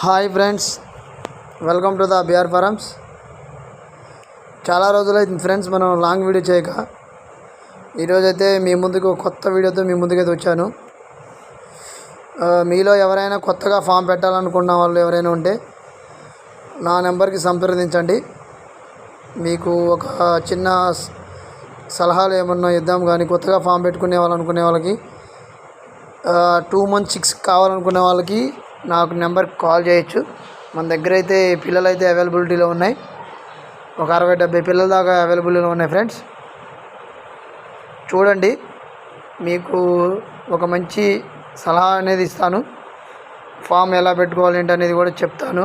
Hi friends welcome to the BR farms. చాలా రోజులైంది friends మనం లాంగ్ వీడియో చేయక. ఈరోజైతే మీ ముందుకు కొత్త వీడియోతో మీ ముందుకైతే వచ్చాను. మీలో ఎవరైనా కొత్తగా ఫామ్ పెట్టాలనుకున్న వాళ్ళు ఎవరైనా ఉంటే నా నెంబర్కి సంప్రదించండి. మీకు ఒక చిన్న సలహాలు ఏమన్నా ఇద్దాం కానీ కొత్తగా ఫామ్ పెట్టుకునే వాళ్ళు అనుకునే వాళ్ళకి టూ మంత్ సిక్స్ కావాలనుకునే వాళ్ళకి నాకు నెంబర్కి కాల్ చేయొచ్చు. మన దగ్గర అయితే పిల్లలు అయితే అవైలబిలిటీలో ఉన్నాయి. ఒక అరవై డెబ్బై పిల్లల దాకా అవైలబిలిటీలో ఉన్నాయి ఫ్రెండ్స్. చూడండి మీకు ఒక మంచి సలహా అనేది ఇస్తాను. ఫామ్ ఎలా పెట్టుకోవాలి ఏంటి అనేది కూడా చెప్తాను.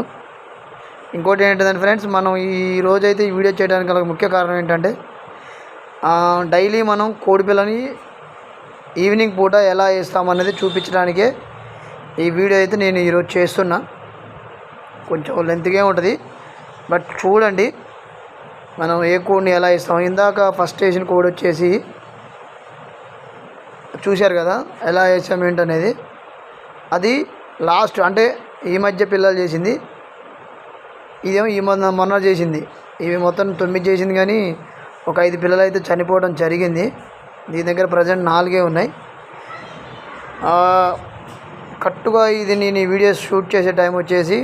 ఇంకోటి ఏంటంటే ఫ్రెండ్స్ మనం ఈ రోజైతే ఈ వీడియో చేయడానికి గల ముఖ్య కారణం ఏంటంటే డైలీ మనం కోడి పిల్లని ఈవినింగ్ పూట ఎలా వేస్తామనేది చూపించడానికే ఈ వీడియో అయితే నేను ఈరోజు చేస్తున్నా. కొంచెం లెంత్గా ఉంటుంది. బట్ చూడండి మనం ఏ కోడ్ని ఎలా ఇస్తాం? ఇందాక ఫస్ట్ వేసిన కోడ్ వచ్చేసి చూశారు కదా ఎలా వేసాం ఏంటనేది. అది లాస్ట్ అంటే ఈ మధ్య పిల్లలు చేసింది. ఇదేమో ఈ మొన్న మొన్న చేసింది. ఇవి మొత్తం తొమ్మిది చేసింది కానీ ఒక ఐదు పిల్లలు అయితే చనిపోవడం జరిగింది. దీని దగ్గర ప్రజెంట్ నాలుగే ఉన్నాయి. కరెక్ట్గా ఇది నేను ఈ వీడియోస్ షూట్ చేసే టైం వచ్చేసి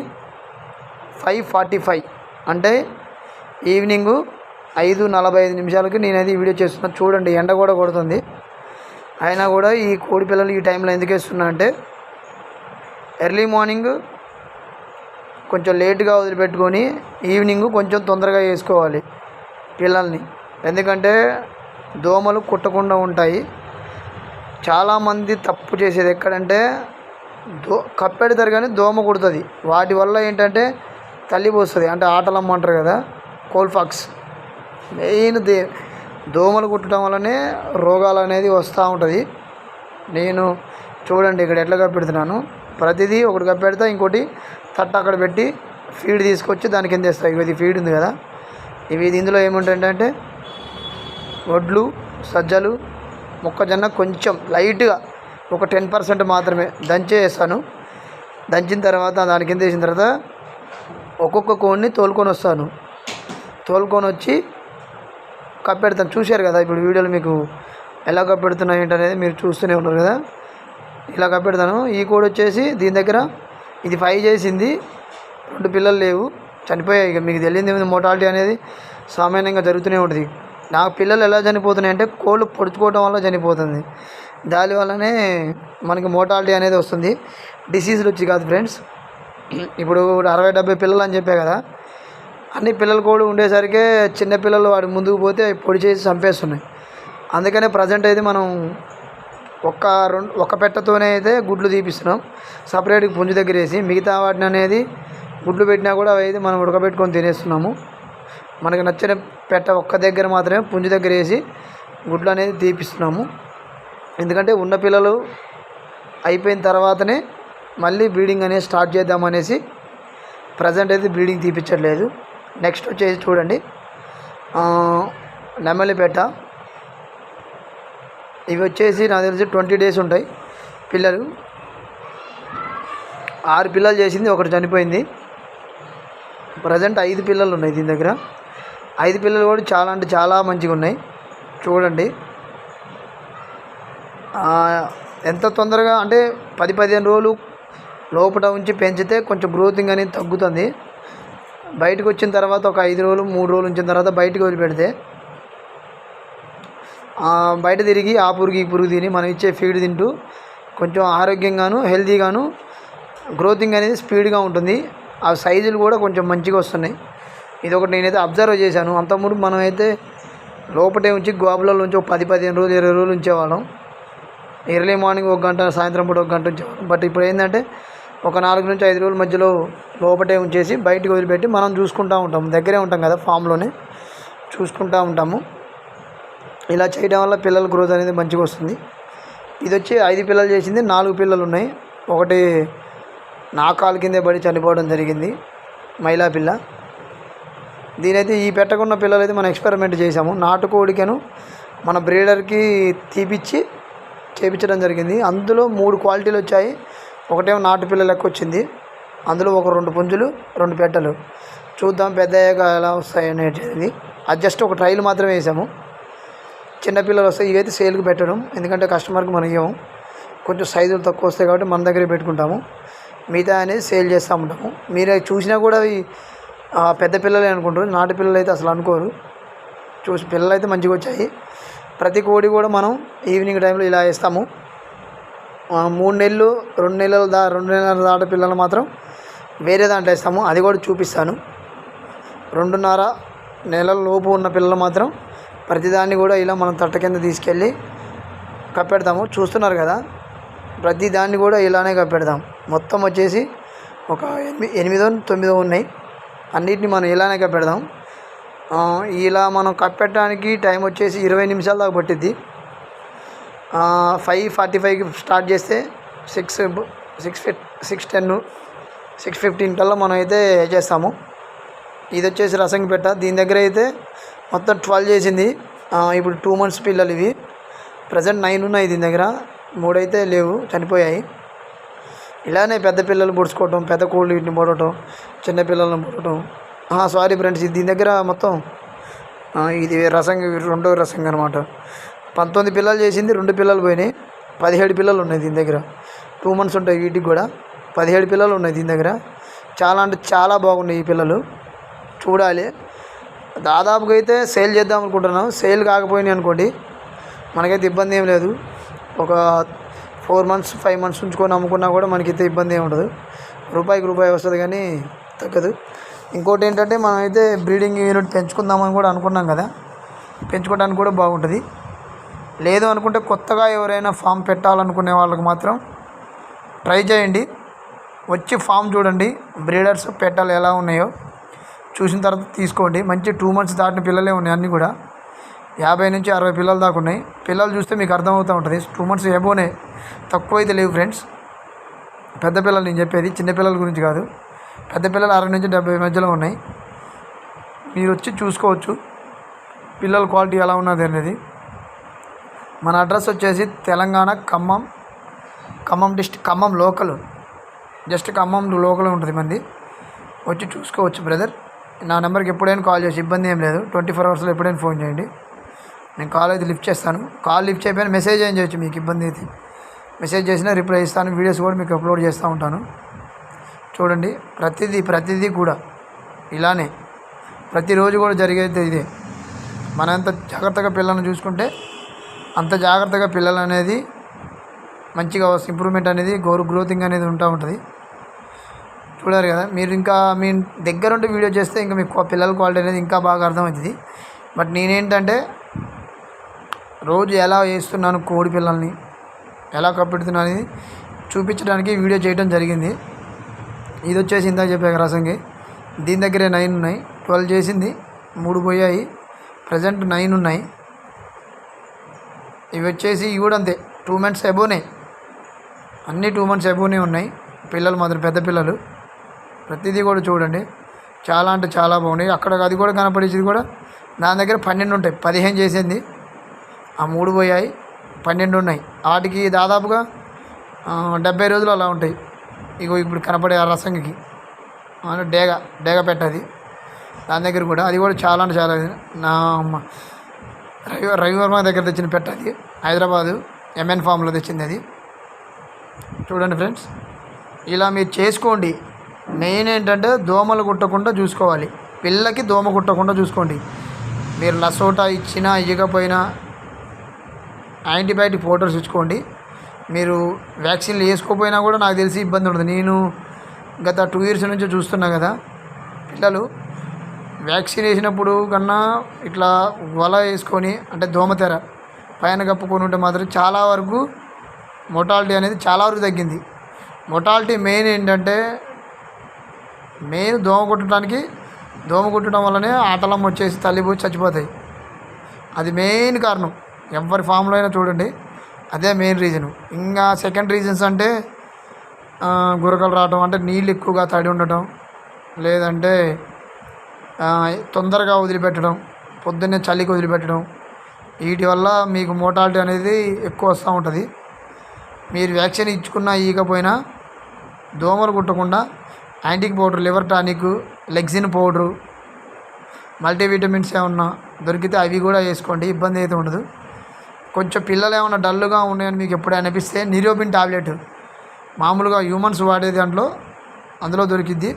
ఫైవ్ ఫార్టీ ఫైవ్. అంటే ఈవినింగ్ ఐదు నలభై ఐదు నిమిషాలకి నేనైతే ఈ వీడియో చేస్తున్నా. చూడండి ఎండ కూడా కొడుతుంది. అయినా కూడా ఈ కోడి పిల్లలు ఈ టైంలో ఎందుకు వేస్తున్నా అంటే ఎర్లీ మార్నింగ్ కొంచెం లేట్గా వదిలిపెట్టుకొని ఈవినింగ్ కొంచెం తొందరగా వేసుకోవాలి పిల్లల్ని. ఎందుకంటే దోమలు కుట్టకుండా ఉంటాయి. చాలామంది తప్పు చేసేది ఎక్కడంటే దో కప్పెడతారు కానీ దోమ కుడుతుంది. వాటి వల్ల ఏంటంటే తల్లి పోస్తుంది. అంటే ఆటలమ్మ అంటారు కదా కోల్ఫాక్స్ మెయిన్ దే దోమలు కుట్టడం వల్లనే రోగాలు అనేది వస్తూ ఉంటుంది. నేను చూడండి ఇక్కడ ఎట్లా కప్పెడుతున్నాను. ప్రతిదీ ఒకటి కప్పెడతా ఇంకోటి తట్ట అక్కడ పెట్టి ఫీడ్ తీసుకొచ్చి దాని కింద వేస్తాయి ఇది ఫీడ్ ఉంది కదా. ఇవి ఇది ఇందులో ఏముంటాయంటే వడ్లు సజ్జలు మొక్కజొన్న కొంచెం లైట్గా ఒక టెన్ పర్సెంట్ మాత్రమే దంచే దంచిన తర్వాత దాని కింద వేసిన తర్వాత ఒక్కొక్క కోడిని తోలుకొని వస్తాను. తోలుకొని వచ్చి కప్పెడతాను. చూశారు కదా ఇప్పుడు వీడియోలు మీకు ఎలా కప్పెడుతున్నాయి ఏంటనేది మీరు చూస్తూనే ఉన్నారు కదా. ఇలా కప్పెడతాను. ఈ కోడి వచ్చేసి దీని దగ్గర ఇది ఫైవ్ చేసింది. రెండు పిల్లలు లేవు. చనిపోయాయి. ఇక మీకు తెలియదు మోటాలిటీ అనేది సామాన్యంగా జరుగుతూనే ఉంటుంది. నాకు పిల్లలు ఎలా చనిపోతున్నాయి అంటే కోళ్ళు పొడుచుకోవడం వల్ల చనిపోతుంది. దాని వల్లనే మనకి మోటాలిటీ అనేది వస్తుంది. డిసీజులు వచ్చి కాదు ఫ్రెండ్స్ ఇప్పుడు అరవై డెబ్బై పిల్లలు అని చెప్పే కదా అన్ని పిల్లలు కూడా ఉండేసరికి చిన్నపిల్లలు వాడి ముందుకు పోతే పొడి చేసి చంపేస్తున్నాయి. అందుకనే ప్రజెంట్ అయితే మనం ఒక్క రెండు ఒక్క పెట్టతోనే అయితే గుడ్లు తీపిస్తున్నాం. సపరేట్గా పుంజు దగ్గర వేసి మిగతా వాటిని అనేది గుడ్లు పెట్టినా కూడా అవి అయితే మనం ఉడకబెట్టుకొని తినేస్తున్నాము. మనకు నచ్చిన పెట్ట ఒక్క దగ్గర మాత్రమే పుంజు దగ్గర వేసి గుడ్లు అనేది తీపిస్తున్నాము. ఎందుకంటే ఉన్న పిల్లలు అయిపోయిన తర్వాతనే మళ్ళీ బ్రీడింగ్ అనేది స్టార్ట్ చేద్దామనేసి ప్రజెంట్ అయితే బ్రీడింగ్ తీపించట్లేదు నెక్స్ట్ వచ్చేసి చూడండి. నెమలిపేట. ఇవి వచ్చేసి నాకు తెలిసి ట్వంటీ డేస్ ఉంటాయి పిల్లలు. ఆరు పిల్లలు చేసింది ఒకటి చనిపోయింది. ప్రజెంట్ ఐదు పిల్లలు ఉన్నాయి దీని దగ్గర. ఐదు పిల్లలు కూడా చాలా అంటే చాలా మంచిగా ఉన్నాయి. చూడండి. ఎంత తొందరగా అంటే పది పదిహేను రోజులు లోపల ఉంచి పెంచితే కొంచెం గ్రోతింగ్ అనేది తగ్గుతుంది. బయటకు వచ్చిన తర్వాత ఒక ఐదు రోజులు మూడు రోజులు ఉంచిన తర్వాత బయటకు వదిలిపెడితే బయట తిరిగి ఆ పురుగు ఈ పురుగు తిని మనం ఇచ్చే ఫీడ్ తింటూ కొంచెం ఆరోగ్యంగాను హెల్తీగాను గ్రోతింగ్ అనేది స్పీడ్గా ఉంటుంది. ఆ సైజులు కూడా కొంచెం మంచిగా వస్తున్నాయి. ఇది ఒకటి నేనైతే అబ్జర్వ్ చేశాను. అంతకుముందు మనం అయితే లోపటే ఉంచి గోపులలో ఉంచి ఒక పది పదిహేను రోజులు ఇరవై రోజులు ఉంచేవాళ్ళం. ఎర్లీ మార్నింగ్ ఒక గంట సాయంత్రం పూట ఒక గంట బట్ ఇప్పుడు ఏంటంటే ఒక నాలుగు నుంచి ఐదు రోజుల మధ్యలో లోపటే ఉంచేసి బయటకు వదిలిపెట్టి మనం చూసుకుంటూ ఉంటాం. దగ్గరే ఉంటాం కదా ఫామ్లోనే. చూసుకుంటూ ఉంటాము. ఇలా చేయడం వల్ల పిల్లల గ్రోత్ అనేది మంచిగా వస్తుంది. ఇది వచ్చి ఐదు పిల్లలు చేసింది నాలుగు పిల్లలు ఉన్నాయి. ఒకటి నా కాలు కిందే పడి చనిపోవడం జరిగింది. మహిళా పిల్ల. దీనైతే ఈ పెట్టకున్న పిల్లలు అయితే మనం ఎక్స్పెరిమెంట్ చేసాము నాటుకోడికను మన బ్రీడర్కి తీపిచ్చి చేపించడం జరిగింది. అందులో మూడు క్వాలిటీలు వచ్చాయి. ఒకటేమో నాటు పిల్ల లెక్క వచ్చింది. అందులో ఒక రెండు పుంజులు రెండు పెట్టలు. చూద్దాం పెద్ద అయ్యాక ఎలా వస్తాయి అనేది అది జస్ట్ ఒక ట్రైల్ మాత్రమే వేసాము చిన్నపిల్లలు వస్తే ఇవైతే సేల్కి పెట్టడం. ఎందుకంటే కస్టమర్కి మనం ఇవ్వము కొంచెం సైజులు తక్కువ వస్తాయి కాబట్టి మన దగ్గరే పెట్టుకుంటాము. మిగతా అనేది సేల్ చేస్తూ ఉంటాము. మీరు చూసినా కూడా అవి పెద్ద పిల్లలే అనుకుంటారు. నాటు పిల్లలు అయితే అసలు అనుకోరు. చూసి పిల్లలు అయితే మంచిగా వచ్చాయి. ప్రతి కోడి కూడా మనం ఈవినింగ్ టైంలో ఇలా వేస్తాము. మూడు నెలలు రెండు నెలలు దా రెండు నెలల దాట పిల్లలు మాత్రం వేరే దాంట్లో వేస్తాము. అది కూడా చూపిస్తాను. రెండున్నర నెలల లోపు ఉన్న పిల్లలు మాత్రం ప్రతిదాన్ని కూడా ఇలా మనం తట్ట కింద తీసుకెళ్ళి కప్పెడతాము. చూస్తున్నారు కదా ప్రతి దాన్ని కూడా ఇలానే కప్పెడతాం. మొత్తం వచ్చేసి ఒక ఎనిమిది ఎనిమిదో తొమ్మిదో ఉన్నాయి. అన్నిటిని మనం ఇలానే కప్పెడదాం ఇలా మనం కప్పెట్టడానికి టైం వచ్చేసి ఇరవై నిమిషాల దాకా పట్టిద్ది. ఫైవ్ ఫార్టీ ఫైవ్కి స్టార్ట్ చేస్తే సిక్స్ సిక్స్ ఫిఫ్ సిక్స్ టెన్ సిక్స్ ఫిఫ్టీన్ కల్లా మనం అయితే చేస్తాము. ఇది వచ్చేసి రసంగి పెట్ట. దీని దగ్గర అయితే మొత్తం ట్వెల్వ్ చేసింది. ఇప్పుడు టూ మంత్స్ పిల్లలు ఇవి. ప్రజెంట్ నైన్ ఉన్నాయి దీని దగ్గర. మూడైతే లేవు చనిపోయాయి. ఇలానే పెద్ద పిల్లలు పొడుచుకోవటం పెద్ద కోళ్ళు వీటిని పొడవటం చిన్న పిల్లలను పొడవటం సారీ ఫ్రెండ్స్ ఇది దీని దగ్గర మొత్తం ఇది రసం రెండో రసంగి అనమాట పంతొమ్మిది పిల్లలు చేసింది రెండు పిల్లలు పోయినాయి. పదిహేడు పిల్లలు ఉన్నాయి దీని దగ్గర. టూ మంత్స్ ఉంటాయి వీటికి కూడా. పదిహేడు పిల్లలు ఉన్నాయి దీని దగ్గర. చాలా అంటే చాలా బాగున్నాయి ఈ పిల్లలు. చూడాలి. దాదాపుగా అయితే సేల్ చేద్దాం అనుకుంటున్నాం. సేల్ కాకపోయినాయి అనుకోండి మనకైతే ఇబ్బంది ఏం లేదు. ఒక ఫోర్ మంత్స్ ఫైవ్ మంత్స్ ఉంచుకొని అమ్ముకున్నా కూడా మనకైతే ఇబ్బంది ఏమి ఉండదు. రూపాయికి రూపాయి వస్తుంది కానీ తగ్గదు. ఇంకోటి ఏంటంటే మనం అయితే బ్రీడింగ్ యూనిట్ పెంచుకుందామని కూడా అనుకున్నాం కదా. పెంచుకోవడానికి కూడా బాగుంటుంది. లేదు అనుకుంటే కొత్తగా ఎవరైనా ఫామ్ పెట్టాలనుకునే వాళ్ళకి మాత్రం ట్రై చేయండి. వచ్చి ఫామ్ చూడండి. బ్రీడర్స్ పెట్టాలి ఎలా ఉన్నాయో చూసిన తర్వాత తీసుకోండి. మంచి టూ మంత్స్ దాటిన పిల్లలే ఉన్నాయి అన్నీ కూడా. యాభై నుంచి అరవై పిల్లలు దాకా ఉన్నాయి. పిల్లలు చూస్తే మీకు అర్థమవుతూ ఉంటుంది. టూ మంత్స్ ఏమోనే తక్కువ అయితే లేవు ఫ్రెండ్స్ పెద్ద పిల్లలు నేను చెప్పేది చిన్నపిల్లల గురించి కాదు. పెద్ద పిల్లలు అరవై నుంచి డెబ్బై మధ్యలో ఉన్నాయి. మీరు వచ్చి చూసుకోవచ్చు. పిల్లల క్వాలిటీ ఎలా ఉన్నది అనేది. మన అడ్రస్ వచ్చేసి Telangana Khammam Khammam district Khammam local. Just Khammam local ఉంటుంది మంది. వచ్చి చూసుకోవచ్చు బ్రదర్. నా నెంబర్కి ఎప్పుడైనా కాల్ చేసి ఇబ్బంది ఏం లేదు. ట్వంటీ ఫోర్ అవర్స్లో ఎప్పుడైనా ఫోన్ చేయండి. నేను కాల్ అయితే లిఫ్ట్ చేస్తాను. కాల్ లిఫ్ట్ చేయకపోయినా మెసేజ్ ఏం చేయొచ్చు మీకు ఇబ్బంది అయితే. మెసేజ్ చేసినా రిప్లై ఇస్తాను. వీడియోస్ కూడా మీకు అప్లోడ్ చేస్తూ ఉంటాను. చూడండి ప్రతిదీ ప్రతిదీ కూడా ఇలానే. ప్రతిరోజు కూడా జరిగేది ఇదే. మన ఎంత జాగ్రత్తగా పిల్లల్ని చూసుకుంటే అంత జాగ్రత్తగా పిల్లలు అనేది మంచిగా ఇంప్రూవ్మెంట్ అనేది గోరు గ్రోతింగ్ అనేది ఉంటూ ఉంటుంది. చూడారు కదా మీరు ఇంకా మీ దగ్గరుండి వీడియో చేస్తే ఇంకా మీకు పిల్లల క్వాలిటీ అనేది ఇంకా బాగా అర్థమవుతుంది. బట్ నేనేంటంటే రోజు ఎలా వేస్తున్నాను కోడి పిల్లల్ని ఎలా కప్పెడుతున్నాను అనేది చూపించడానికి వీడియో చేయడం జరిగింది. ఇది వచ్చేసి ఇందాక చెప్పాక రసంగి దీని దగ్గరే నైన్ ఉన్నాయి. ట్వెల్వ్ చేసింది. మూడు పోయాయి. ప్రజెంట్ నైన్ ఉన్నాయి. ఇవి వచ్చేసి ఇవి కూడా అంతే. టూ మంత్స్ అబోనే అన్నీ టూ మంత్స్ అబోనే ఉన్నాయి. పిల్లలు మాత్రం పెద్ద పిల్లలు. ప్రతిదీ కూడా చూడండి. చాలా అంటే చాలా బాగున్నాయి. అక్కడ అది కూడా కనపడేది కూడా దాని దగ్గర పన్నెండు ఉంటాయి. పదిహేను చేసింది. ఆ మూడు పోయాయి. పన్నెండు ఉన్నాయి. వాటికి దాదాపుగా డెబ్బై రోజులు అలా ఉంటాయి. ఇగో ఇప్పుడు కనపడే ఆ రసంగికి. ఆ, డేగ డేగ పెట్టది. దాని దగ్గర కూడా అది కూడా చాలా అంటే చాలా నా రవి రవివర్మ దగ్గర తెచ్చిన పెట్టది హైదరాబాదు ఎంఎన్ ఫామ్లో తెచ్చింది అది. చూడండి ఫ్రెండ్స్. ఇలా మీరు చేసుకోండి. మెయిన్ ఏంటంటే దోమలు కుట్టకుండా చూసుకోవాలి. పిల్లకి దోమ కుట్టకుండా చూసుకోండి. మీరు లసోటా ఇచ్చినా ఇవ్వకపోయినా యాంటీబయాటిక్ ఫోటోస్ ఇచ్చుకోండి. మీరు వ్యాక్సిన్లు వేసుకోకపోయినా కూడా నాకు తెలిసి ఇబ్బంది ఉండదు. నేను గత టూ ఇయర్స్ నుంచి చూస్తున్నా కదా పిల్లలు వ్యాక్సిన్ వేసినప్పుడు కన్నా ఇట్లా వల వేసుకొని అంటే దోమతెర పైన కప్పుకొని ఉంటే మాత్రం చాలా వరకు మొటాలిటీ అనేది చాలా వరకు తగ్గింది. మొటాలిటీ మెయిన్ ఏంటంటే మెయిన్ దోమ కుట్టడానికి దోమ కుట్టడం వల్లనే ఆటలం వచ్చేసి తల్లిపోయి చచ్చిపోతాయి. అది మెయిన్ కారణం. ఎవరి ఫామ్లో అయినా చూడండి. అదే మెయిన్ రీజన్ ఇంకా సెకండ్ రీజన్స్ అంటే గురకలు రావటం అంటే నీళ్ళు ఎక్కువగా తడి ఉండటం లేదంటే తొందరగా వదిలిపెట్టడం పొద్దున్నే చలికి వదిలిపెట్టడం. వీటి వల్ల మీకు మోటాలిటీ అనేది ఎక్కువ వస్తూ ఉంటుంది. మీరు వ్యాక్సిన్ ఇచ్చుకున్నా ఇవ్వకపోయినా దోమలు కుట్టకుండా యాంటిక్ పౌడర్ లివర్ టానిక్ లెగ్జిన్ పౌడరు మల్టీవిటమిన్స్ ఏమన్నా దొరికితే అవి కూడా వేసుకోండి ఇబ్బంది అయితే ఉండదు. కొంచెం పిల్లలు ఏమైనా డల్గా ఉన్నాయని మీకు ఎప్పుడు అనిపిస్తే నిరోబిన్ టాబ్లెట్. మామూలుగా హ్యూమన్స్ వాడే దాంట్లో అందులో దొరికిద్ది.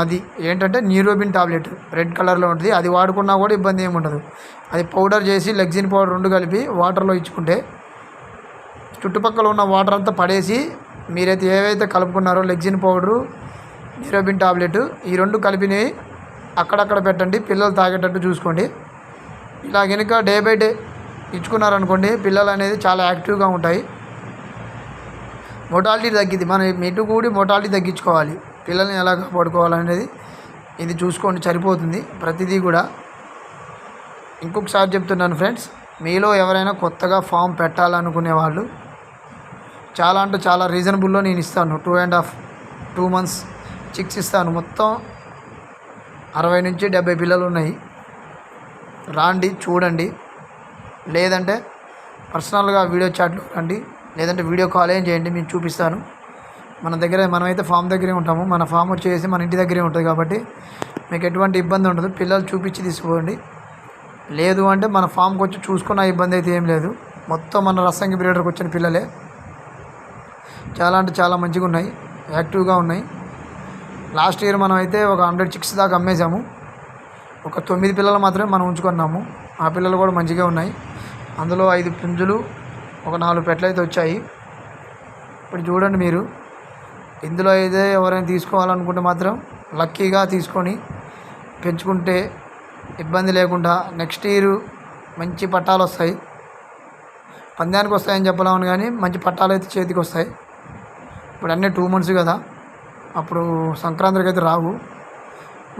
అది ఏంటంటే న్యూరోబిన్ టాబ్లెట్. రెడ్ కలర్లో ఉంటుంది. అది వాడుకున్నా కూడా ఇబ్బంది ఏమి ఉండదు. అది పౌడర్ చేసి లెగ్జిన్ పౌడర్ రెండు కలిపి వాటర్లో ఇచ్చుకుంటే చుట్టుపక్కల ఉన్న వాటర్ అంతా పడేసి మీరైతే ఏవైతే కలుపుకున్నారో లెగ్జిన్ పౌడరు న్యూరోబిన్ టాబ్లెట్ ఈ రెండు కలిపినవి అక్కడక్కడ పెట్టండి. పిల్లలు తాగేటట్టు చూసుకోండి. ఇలా కనుక డే బై డే ఇచ్చుకున్నారనుకోండి పిల్లలు అనేది చాలా యాక్టివ్గా ఉంటాయి. మోటాలిటీ తగ్గింది మనం మెటు కూడి మోటాలిటీ తగ్గించుకోవాలి. పిల్లల్ని ఎలా కాపాడుకోవాలనేది ఇది చూసుకోండి సరిపోతుంది. ప్రతిదీ కూడా. ఇంకొకసారి చెప్తున్నాను ఫ్రెండ్స్ మీలో ఎవరైనా కొత్తగా ఫామ్ పెట్టాలనుకునే వాళ్ళు చాలా అంటే చాలా రీజనబుల్లో నేను ఇస్తాను. Two and half two months chicks ఇస్తాను. మొత్తం అరవై నుంచి డెబ్బై పిల్లలు ఉన్నాయి రాండి చూడండి. లేదంటే పర్సనల్గా వీడియో చాట్లో రండి. లేదంటే వీడియో కాల్ ఏం చేయండి మేము చూపిస్తాను. మన దగ్గర మనమైతే ఫామ్ దగ్గరే ఉంటాము. మన ఫామ్ వచ్చేసి మన ఇంటి దగ్గరే ఉంటుంది కాబట్టి మీకు ఎటువంటి ఇబ్బంది ఉండదు. పిల్లలు చూపించి తీసుకోండి. లేదు అంటే మన ఫామ్కి వచ్చి చూసుకున్న ఇబ్బంది అయితే ఏం లేదు. మొత్తం మన రసంగి బ్రీడర్కి వచ్చిన పిల్లలే. చాలా అంటే చాలా మంచిగా ఉన్నాయి. యాక్టివ్గా ఉన్నాయి. లాస్ట్ ఇయర్ మనం అయితే ఒక హండ్రెడ్ చిక్స్ దాకా అమ్మేశాము. ఒక తొమ్మిది పిల్లలు మాత్రమే మనం ఉంచుకున్నాము. ఆ పిల్లలు కూడా మంచిగా ఉన్నాయి. అందులో ఐదు పుంజులు ఒక నాలుగు పెట్టలు అయితే వచ్చాయి. ఇప్పుడు చూడండి మీరు. ఇందులో అయితే ఎవరైనా తీసుకోవాలనుకుంటే మాత్రం లక్కీగా తీసుకొని పెంచుకుంటే ఇబ్బంది లేకుండా నెక్స్ట్ ఇయర్ మంచి పట్టాలు వస్తాయి. పందానికి వస్తాయని చెప్పలేము కానీ మంచి పట్టాలు అయితే చేతికి వస్తాయి. ఇప్పుడు అన్నీ టూ మంత్స్ కదా. అప్పుడు సంక్రాంతికి అయితే రావు.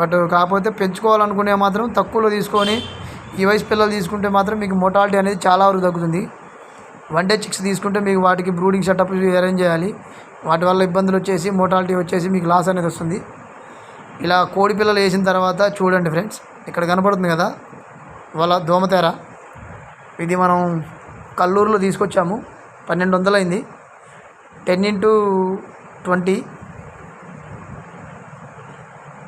బట్ కాకపోతే పెంచుకోవాలనుకునే మాత్రం తక్కువలో తీసుకొని ఈ వయసు పిల్లలు తీసుకుంటే మాత్రం మీకు మోటాలిటీ అనేది చాలా వరకు తగ్గుతుంది. వన్ డే చిక్స్ తీసుకుంటే మీకు వాటికి బ్రూడింగ్ సెటప్ అరేంజ్ చేయాలి. వాటి వల్ల ఇబ్బందులు వచ్చేసి మోటాలిటీ వచ్చేసి మీకు లాస్ అనేది వస్తుంది. ఇలా కోడి పిల్లలు వేసిన తర్వాత చూడండి ఫ్రెండ్స్ ఇక్కడ కనపడుతుంది కదా వాళ్ళ దోమతెర ఇది మనం కల్లూరులో తీసుకొచ్చాము. పన్నెండు వందలు అయింది. Ten into twenty.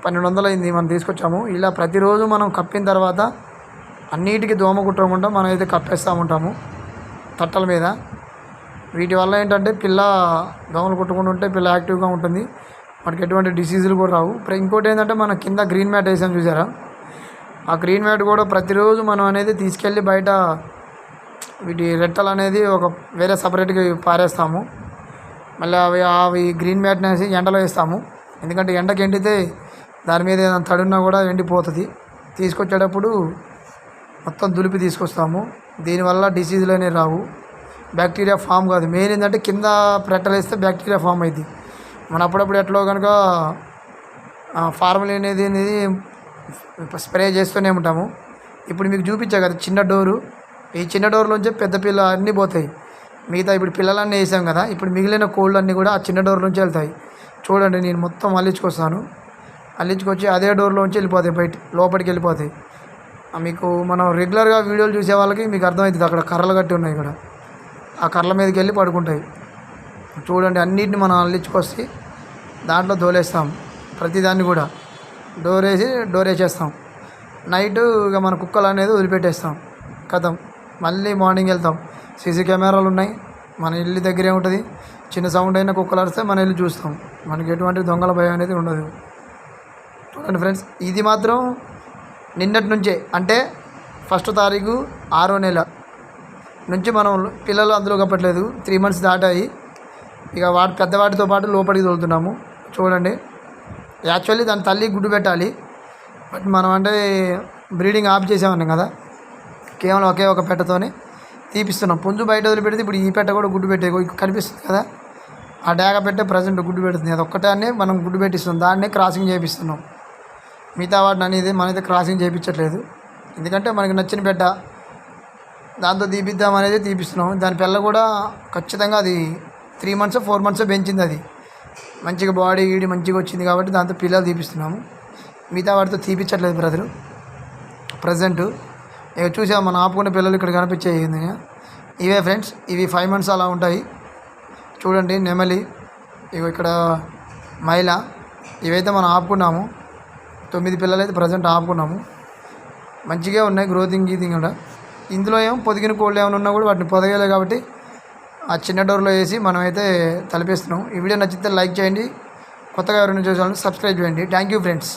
పన్నెండు వందలు అయింది మనం తీసుకొచ్చాము. ఇలా ప్రతిరోజు మనం కప్పిన తర్వాత అన్నిటికీ దోమ కుట్టకుండా మనం అయితే కప్పేస్తూ ఉంటాము తట్టల మీద. వీటి వల్ల ఏంటంటే పిల్ల దోమలు కుట్టకుండా ఉంటే పిల్ల యాక్టివ్గా ఉంటుంది. మనకి ఎటువంటి డిసీజులు కూడా రావు. ఇప్పుడు ఇంకోటి ఏంటంటే మన కింద గ్రీన్ మ్యాట్ వేసాం చూసారా? ఆ గ్రీన్ మ్యాట్ కూడా ప్రతిరోజు మనం అనేది తీసుకెళ్ళి బయట వీటి రెట్టలు అనేది ఒక వేరే సపరేట్గా పారేస్తాము. మళ్ళీ అవి అవి గ్రీన్ మ్యాట్ని వేసి ఎండలో వేస్తాము. ఎందుకంటే ఎండకి ఎండితే దాని మీద ఏదైనా తడున్నా కూడా ఎండిపోతుంది. తీసుకొచ్చేటప్పుడు మొత్తం దులిపి తీసుకొస్తాము. దీనివల్ల డిసీజులు అనేవి రావు. బ్యాక్టీరియా ఫామ్ కాదు. మెయిన్ ఏంటంటే కింద పెట్టలు వేస్తే బ్యాక్టీరియా ఫామ్ అయింది మన అప్పుడప్పుడు ఎట్లో కనుక ఫార్మల్ అనేది అనేది స్ప్రే చేస్తూనే ఉంటాము. ఇప్పుడు మీకు చూపించా కదా చిన్న డోరు ఈ చిన్న డోర్లోంచి పెద్ద పిల్ల అన్నీ పోతాయి. మిగతా ఇప్పుడు పిల్లలన్నీ వేసాం కదా ఇప్పుడు మిగిలిన కోళ్ళు అన్నీ కూడా ఆ చిన్న డోర్ నుంచి వెళ్తాయి. చూడండి నేను మొత్తం అల్లించుకొస్తాను. అల్లించుకొచ్చి అదే డోర్లోంచి వెళ్ళిపోతాయి బయట లోపలికి వెళ్ళిపోతాయి. మీకు మనం రెగ్యులర్గా వీడియోలు చూసే వాళ్ళకి మీకు అర్థమవుతుంది. అక్కడ కర్రలు కట్టి ఉన్నాయి ఇక్కడ. ఆ కర్రల మీదకి వెళ్ళి పడుకుంటాయి. చూడండి అన్నిటిని మనం అల్లించుకొచ్చి దాంట్లో దోలేస్తాం ప్రతిదాన్ని కూడా డోర్ వేసి డోర్ వేసేస్తాం నైట్ ఇక మన కుక్కలు అనేది వదిలిపెట్టేస్తాం. కథం. మళ్ళీ మార్నింగ్ వెళ్తాం. సీసీ కెమెరాలు ఉన్నాయి. మన ఇల్లు దగ్గరే ఉంటుంది. చిన్న సౌండ్ అయినా కుక్కలు అరిస్తే మన ఇల్లు చూస్తాం. మనకి ఎటువంటి దొంగల భయం అనేది ఉండదు. చూడండి ఫ్రెండ్స్ ఇది మాత్రం నిన్నటి నుంచే అంటే ఫస్ట్ తారీఖు ఆరో నెల నుంచి మనం పిల్లలు అందులో కప్పట్లేదు త్రీ మంత్స్ దాటాయి. ఇక వాటి పెద్దవాటితో పాటు లోపలికి తోలుతున్నాము. చూడండి. యాక్చువల్లీ దాని తల్లి గుడ్డు పెట్టాలి. బట్ మనం అంటే బ్రీడింగ్ ఆఫ్ చేసామన్నాం కదా. కేవలం ఒకే ఒక పెట్టతోనే తీపిస్తున్నాం. పుంజు బయట వదిలిపెడితే ఇప్పుడు ఈ పెట్ట కూడా గుడ్డు పెట్టే కనిపిస్తుంది కదా. ఆ డాగ పెట్టే ప్రజెంట్ గుడ్డు పెడుతుంది. అది ఒక్కటానే మనం గుడ్డు పెట్టిస్తున్నాం. దాన్నే క్రాసింగ్ చేపిస్తున్నాం. మిగతా వాటిని అనేది మనైతే క్రాసింగ్ చేయించట్లేదు. ఎందుకంటే మనకి నచ్చిన బిడ్డ దాంతో తీపిద్దాం అనేది తీపిస్తున్నాం దాని పిల్ల కూడా ఖచ్చితంగా అది త్రీ మంత్స్ ఫోర్ మంత్స్ పెంచింది అది. మంచిగా బాడీ గీడి మంచిగా వచ్చింది కాబట్టి దాంతో పిల్లలు తీపిస్తున్నాము. మిగతా వాటితో తీపిచ్చట్లేదు బ్రదరు ప్రజెంట్ ఇక చూసా మనం ఆపుకునే పిల్లలు ఇక్కడ కనిపించాయి ఇవే ఫ్రెండ్స్ ఇవి ఫైవ్ మంత్స్ అలా ఉంటాయి. చూడండి నెమలి ఇవి ఇక్కడ మహిళ ఇవైతే మనం ఆపుకున్నాము. తొమ్మిది పిల్లలు అయితే ప్రజెంట్ ఆపుకున్నాము. మంచిగా ఉన్నాయి గ్రోతింగ్ గీతింగ్ కూడా. ఇందులో ఏమో పొదిగిన కోళ్ళు ఏమైనా ఉన్నా కూడా వాటిని పొదగలే కాబట్టి ఆ చిన్న డోర్లో వేసి మనమైతే తలపేస్తున్నాం. ఈ వీడియో నచ్చితే లైక్ చేయండి. కొత్తగా ఎవరైనా చూసాలని సబ్స్క్రైబ్ చేయండి. Thank you friends